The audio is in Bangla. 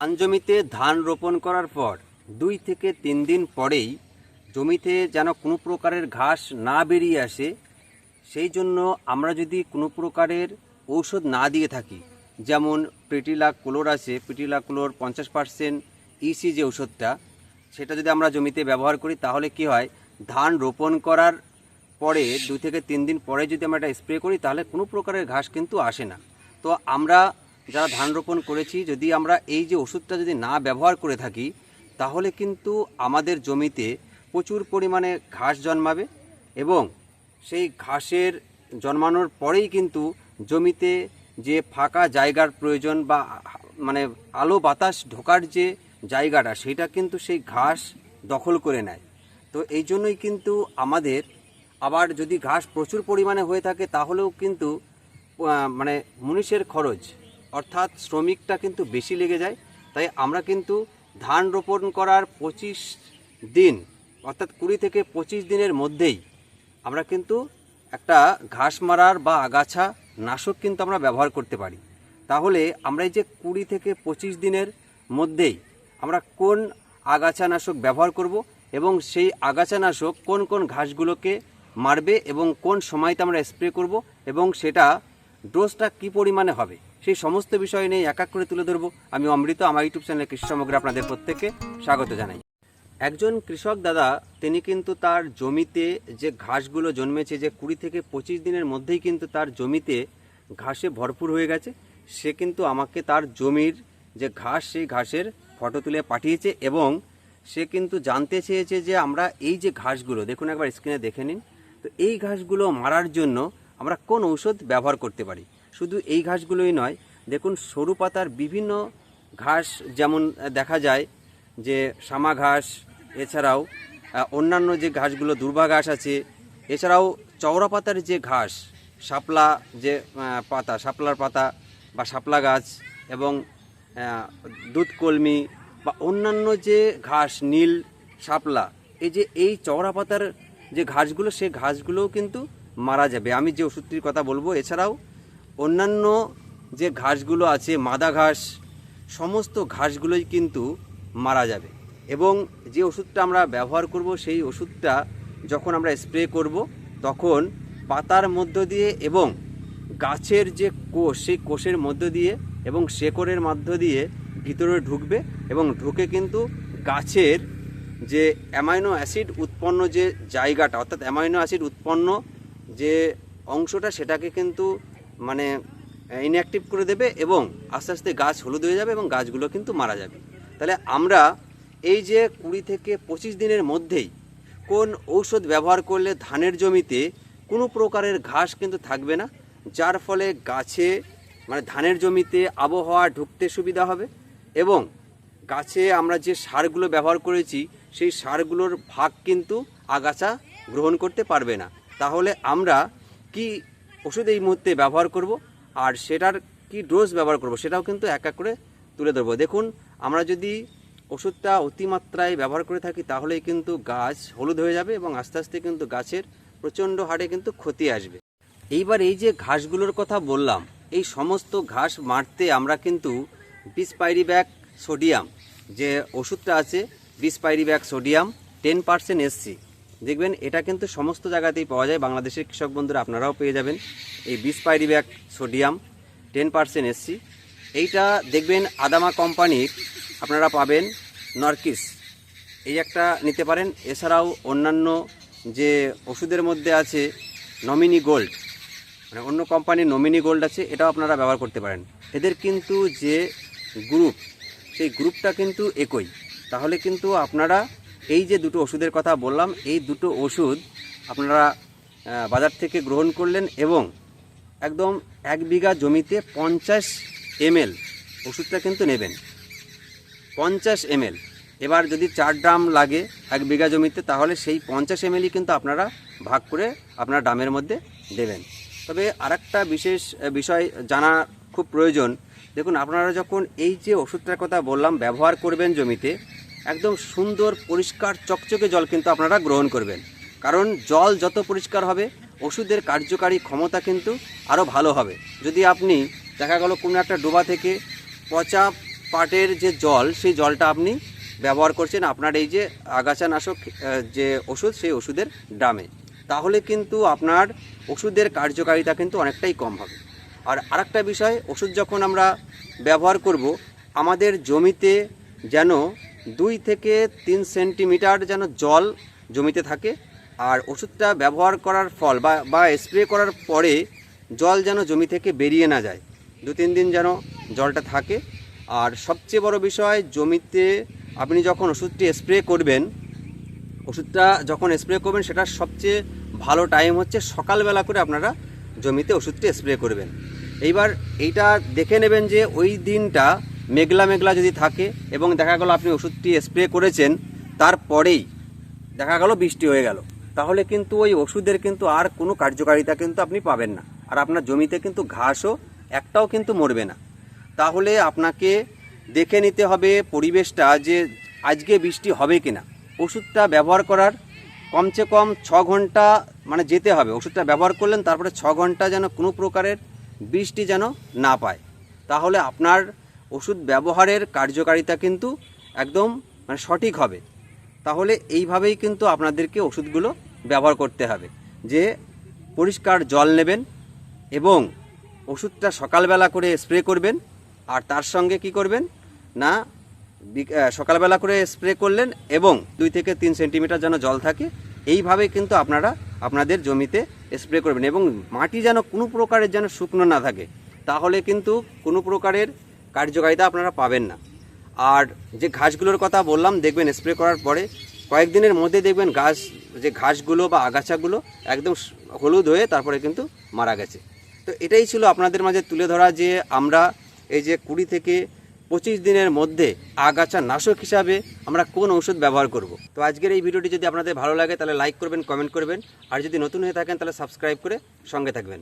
ধান জমিতে ধান রোপণ করার পর দুই থেকে তিন দিন পরেই জমিতে যেন কোনো প্রকারের ঘাস না বেরিয়ে আসে, সেই জন্য আমরা যদি কোনো প্রকারের ঔষধ না দিয়ে থাকি, যেমন প্রিটিলা ক্লোর আছে প্রিটিলা ক্লোর পঞ্চাশ পার্সেন্ট ইসি যে ওষুধটা সেটা যদি আমরা জমিতে ব্যবহার করি, তাহলে কি হয়? ধান রোপণ করার পরে দুই থেকে তিন দিন পরে যদি আমরা এটা স্প্রে করি, তাহলে কোনো প্রকারের ঘাস কিন্তু আসে না। তো আমরা যারা ধান রোপণ করেছি, যদি আমরা এই যে ওষুধটা যদি না ব্যবহার করে থাকি, তাহলে কিন্তু আমাদের জমিতে প্রচুর পরিমাণে ঘাস জন্মাবে এবং সেই ঘাসের জন্মানোর পরেই কিন্তু জমিতে যে ফাঁকা জায়গার প্রয়োজন বা মানে আলো বাতাস ঢোকার যে জায়গাটা, সেটা কিন্তু সেই ঘাস দখল করে নেয়। তো এই জন্যই কিন্তু আমাদের আবার যদি ঘাস প্রচুর পরিমাণে হয়ে থাকে, তাহলেও কিন্তু মানে মুনিশের খরচ অর্থাৎ শ্রমিকটা কিন্তু বেশি লেগে যায়। তাই আমরা কিন্তু ধান রোপণ করার পঁচিশ দিন, অর্থাৎ কুড়ি থেকে পঁচিশ দিনের মধ্যেই আমরা কিন্তু একটা ঘাস মারার বা আগাছা নাশক কিন্তু আমরা ব্যবহার করতে পারি। তাহলে আমরা এই যে কুড়ি থেকে পঁচিশ দিনের মধ্যেই আমরা কোন আগাছা নাশক ব্যবহার করব এবং সেই আগাছা নাশক কোন কোন ঘাসগুলোকে মারবে এবং কোন সময়তে আমরা স্প্রে করব এবং সেটা ডোজটা কী পরিমাণে হবে? সেই সমস্ত বিষয় নিয়ে এক এক করে তুলে ধরবো। আমি অমৃত, আমার ইউটিউব চ্যানেলে কৃষি সামগ্রী আপনাদের প্রত্যেককে স্বাগত জানাই। একজন কৃষক দাদা, তিনি কিন্তু তার জমিতে যে ঘাসগুলো জন্মেছে, যে কুড়ি থেকে পঁচিশ দিনের মধ্যেই কিন্তু তার জমিতে ঘাসে ভরপুর হয়ে গেছে, সে কিন্তু আমাকে তার জমির যে ঘাস, সেই ঘাসের ফটো তুলে পাঠিয়েছে এবং সে কিন্তু জানতে চেয়েছে যে আমরা এই যে ঘাসগুলো, দেখুন একবার স্ক্রিনে দেখে নিন, তো এই ঘাসগুলো মারার জন্য আমরা কোন ঔষধ ব্যবহার করতে পারি? শুধু এই ঘাসগুলোই নয়, দেখুন সরু পাতার বিভিন্ন ঘাস যেমন দেখা যায় যে শামা ঘাস, এছাড়াও অন্যান্য যে ঘাসগুলো, দুর্বা ঘাস আছে, এছাড়াও চওড়া পাতার যে ঘাস, শাপলা যে পাতা, শাপলার পাতা বা শাপলা গাছ এবং দুধকলমি বা অন্যান্য যে ঘাস, নীল, শাপলা, এই যে এই চওড়া পাতার যে ঘাসগুলো সেই ঘাসগুলোও কিন্তু মারা যাবে। আমি যে ওষুধটির কথা বলব, এছাড়াও অন্যান্য যে ঘাসগুলো আছে, মাদা ঘাস, সমস্ত ঘাসগুলোই কিন্তু মারা যাবে। এবং যে ওষুধটা আমরা ব্যবহার করব, সেই ওষুধটা যখন আমরা স্প্রে করব, তখন পাতার মধ্য দিয়ে এবং গাছের যে কোষ, সেই কোষের মধ্য দিয়ে এবং শেকড়ের মধ্য দিয়ে ভিতরে ঢুকবে এবং ঢুকে কিন্তু গাছের যে অ্যামাইনো অ্যাসিড উৎপন্ন যে জায়গাটা, অর্থাৎ অ্যামাইনো অ্যাসিড উৎপন্ন যে অংশটা, সেটাকে কিন্তু মানে ইনঅ্যাক্টিভ করে দেবে এবং আস্তে আস্তে গাছ হলুদ হয়ে যাবে এবং গাছগুলো কিন্তু মারা যাবে। তাহলে আমরা এই যে কুড়ি থেকে পঁচিশ দিনের মধ্যেই কোন ঔষধ ব্যবহার করলে ধানের জমিতে কোনো প্রকারের ঘাস কিন্তু থাকবে না, যার ফলে গাছে মানে ধানের জমিতে আবহাওয়া ঢুকতে সুবিধা হবে এবং গাছে আমরা যে সারগুলো ব্যবহার করেছি, সেই সারগুলোর ভাগ কিন্তু আগাছা গ্রহণ করতে পারবে না। তাহলে আমরা কি ওষুধ এই মুহূর্তে ব্যবহার করব, আর সেটার কি ডোজ ব্যবহার করব সেটাও কিন্তু এক এক করে তুলে ধরবো। দেখুন, আমরা যদি ওষুধটা অতিমাত্রায় ব্যবহার করে থাকি, তাহলেই কিন্তু গাছ হলুদ হয়ে যাবে এবং আস্তে আস্তে কিন্তু গাছের প্রচণ্ড হারে কিন্তু ক্ষতি আসবে। এইবার এই যে ঘাসগুলোর কথা বললাম, এই সমস্ত ঘাস মারতে আমরা কিন্তু বিশ পাইরিব্যাক সোডিয়াম যে ওষুধটা আছে bispyribac sodium ten percent SC দেখবেন এটা কিন্তু সমস্ত জায়গাতেই পাওয়া যায়। বাংলাদেশের কৃষক বন্ধুরা, আপনারাও পেয়ে যাবেন। এই bispyribac sodium ten percent SC এইটা দেখবেন আদামা কোম্পানির, আপনারা পাবেন নরকিস। এই একটা নিতে পারেন। এছাড়াও অন্যান্য যে ওষুধের মধ্যে আছে নমিনি গোল্ড মানে অন্য কোম্পানির নমিনি গোল্ড আছে, এটাও আপনারা ব্যবহার করতে পারেন। এদের কিন্তু যে গ্রুপ, সেই গ্রুপটা কিন্তু একই। তাহলে কিন্তু আপনারা এই যে দুটো ওষুধের কথা বললাম, এই দুটো ওষুধ আপনারা বাজার থেকে গ্রহণ করলেন এবং একদম এক বিঘা জমিতে পঞ্চাশ এমএল ওষুধটা কিন্তু নেবেন। পঞ্চাশ এমএল। এবার যদি চার ড্রাম লাগে এক বিঘা জমিতে, তাহলে সেই পঞ্চাশ এমএলই কিন্তু আপনারা ভাগ করে আপনার ড্রামের মধ্যে দেবেন। তবে আরেকটা বিশেষ বিষয় জানা খুব প্রয়োজন। দেখুন, আপনারা যখন এই যে ওষুধটার কথা বললাম, ব্যবহার করবেন জমিতে একদম সুন্দর, পরিষ্কার, চকচকে জল কিন্তু আপনারা গ্রহণ করবেন। কারণ জল যত পরিষ্কার হবে, ওষুধের কার্যকারী ক্ষমতা কিন্তু আরও ভালো হবে। যদি আপনি, দেখা গেল কোনো একটা ডোবা থেকে পচা পাটের যে জল, সেই জলটা আপনি ব্যবহার করছেন আপনার এই যে আগাছানাশক যে ওষুধ, সেই ওষুধের ড্রামে তাহলে কিন্তু আপনার ওষুধের কার্যকারিতা কিন্তু অনেকটাই কম হবে। আর আরেকটা বিষয়, ওষুধ যখন আমরা ব্যবহার করব, আমাদের জমিতে যেন দুই থেকে তিন সেন্টিমিটার যেন জল জমিতে থাকে আর ওষুধটা ব্যবহার করার ফল বা বা স্প্রে করার পরে জল যেন জমি থেকে বেরিয়ে না যায়। দু তিন দিন যেন জলটা থাকে। আর সবচেয়ে বড় বিষয়, জমিতে আপনি যখন ওষুধটি স্প্রে করবেন, ওষুধটা যখন স্প্রে করবেন, সেটা সবচেয়ে ভালো টাইম হচ্ছে সকালবেলা করে আপনারা জমিতে ওষুধটি স্প্রে করবেন। এইবার এইটা দেখে নেবেন যে ওই দিনটা মেঘলা মেঘলা যদি থাকে এবং দেখা গেল আপনি ওষুধটি স্প্রে করেছেন, তারপরেই দেখা গেল বৃষ্টি হয়ে গেল, তাহলে কিন্তু ওই ওষুধের কিন্তু আর কোনো কার্যকারিতা কিন্তু আপনি পাবেন না। আর আপনার জমিতে কিন্তু ঘাসও একটাও কিন্তু মরবে না। তাহলে আপনাকে দেখে নিতে হবে পরিবেশটা যে আজকে বৃষ্টি হবে কিনা। ওষুধটা ব্যবহার করার কমসে কম ছ ঘণ্টা মানে যেতে হবে। ওষুধটা ব্যবহার করলেন, তারপরে ছ ঘণ্টা যেন কোনো প্রকারের বৃষ্টি যেন না পায়। তাহলে আপনার ওষুধ ব্যবহারের কার্যকারিতা কিন্তু একদম মানে সঠিক হবে। তাহলে এইভাবেই কিন্তু আপনাদেরকে ওষুধগুলো ব্যবহার করতে হবে। যে পরিষ্কার জল নেবেন এবং ওষুধটা সকালবেলা করে স্প্রে করবেন আর তার সঙ্গে কি করবেন? না সকালবেলা করে স্প্রে করলেন এবং দুই থেকে তিন সেন্টিমিটার যেন জল থাকে, এইভাবে কিন্তু আপনারা আপনাদের জমিতে স্প্রে করবেন এবং মাটি যেন কোনো প্রকারের যেন শুকনো না থাকে, তাহলে কিন্তু কোনো প্রকারের কার্যকারিতা আপনারা পাবেন না। আর যে ঘাসগুলোর কথা বললাম, দেখবেন স্প্রে করার পরে কয়েকদিনের মধ্যে দেখবেন ঘাস যে ঘাসগুলো বা আগাছাগুলো একদম হলুদ হয়ে তারপরে কিন্তু মারা গেছে। তো এটাই ছিল আপনাদের মাঝে তুলে ধরা যে আমরা এই যে কুড়ি থেকে পঁচিশ দিনের মধ্যে আগাছা নাশক হিসাবে আমরা কোন ওষুধ ব্যবহার করব। তো আজকের এই ভিডিওটি যদি আপনাদের ভালো লাগে, তাহলে লাইক করবেন কমেন্ট করবেন। আর যদি নতুন হয়ে থাকেন, তাহলে সাবস্ক্রাইব করে সঙ্গে থাকবেন।